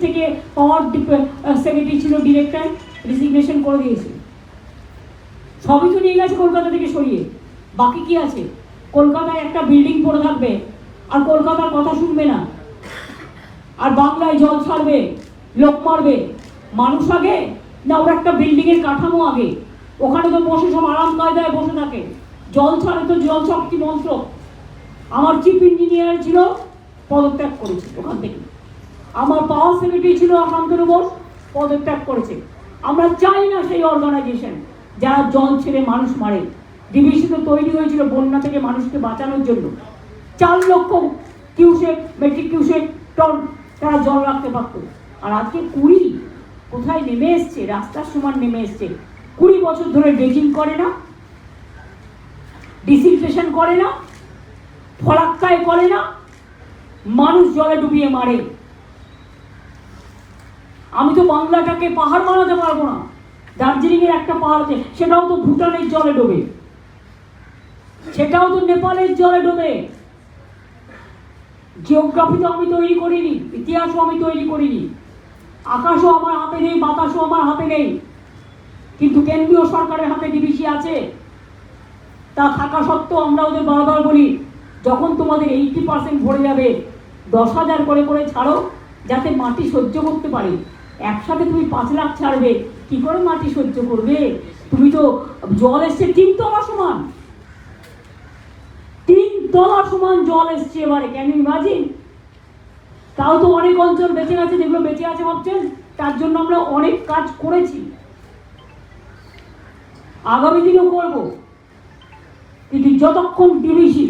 থেকে power secretary ছিল director resignation করে দিয়েছে। সবই তো নিয়ে গেছে কলকাতা থেকে সরিয়ে। বাকি কি আছে? কলকাতায় একটা বিল্ডিং পড়ে থাকবে, আর কলকাতার কথা শুনবে না। আর বাংলায় জল ছাড়বে, লোক মারবে। মানুষ আগে, না ওর একটা বিল্ডিং এর কাঠামো আগে? ওখানে তো বসে সব আরাম কায়দায় বসে থাকে। জল ছাড়ে তো জল শক্তি মন্ত্র। আমার চিফ ইঞ্জিনিয়ার ছিল, পদত্যাগ করেছে ওখান থেকে। আমার পাওয়ার সেক্রেটারি ছিল শান্তনু বোস, পদত্যাগ করেছে। আমরা চাই না সেই অর্গানাইজেশন যারা জল ছেড়ে মানুষ মারে। তো তৈরি হয়েছিল বন্যা থেকে মানুষকে বাঁচানোর জন্য। চার লক্ষ কিউসেক মেট্রিক কিউসেক টন তারা জল রাখতে পারতো। আর আজকে কুড়ি কোথায় নেমে এসছে? রাস্তার সমান নেমে এসছে। কুড়ি বছর ধরে ড্রেজিং করে না ডিসিলটেশন করে না, ফলাক্কায় করে না, মানুষ জলে ডুবিয়ে মারে। আমি তো বাংলাটাকে পাহাড় বানাতে পারব না। দার্জিলিং এর একটা পাহাড় আছে, সেটাও তো ভুটানের জলে ডোবে। সেটাও তো নেপালের জলে ডোবে। জিওগ্রাফি তো আমি তৈরি করিনি, ইতিহাসও আমি তৈরি করিনি। আকাশও আমার হাতে নেই, বাতাসও আমার হাতে নেই। কিন্তু কেন্দ্রীয় সরকারের হাতে ডিবিসি আছে। তা থাকা সত্ত্বেও আমরা ওদের বারবার বলি, যখন তোমাদের এইটি পার্সেন্ট ভরে যাবে, দশ হাজার করে করে ছাড়ো, যাতে মাটি সহ্য করতে পারে। একসাথে তুমি পাঁচ লাখ ছাড়বে, কি করে মাটি সহ্য করবে? তুমি তো জল এসছে, তিন তলা সমান। তিন তলা সমান জল এসছে এবারে ক্যান ইমাজিন তাও তো অনেক অঞ্চল বেঁচে গেছে, যেগুলো বেঁচে আছে ভাবছেন, তার জন্য আমরা অনেক কাজ করেছি। আগামী দিনেও করব। কিন্তু যতক্ষণ ডিভিসি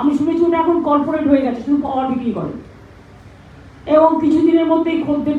আমি শুনেছি ওটা এখন কর্পোরেট হয়ে গেছে, শুধু পাওয়ার বিক্রি করে। এবং কিছুদিনের মধ্যেই খদ্দের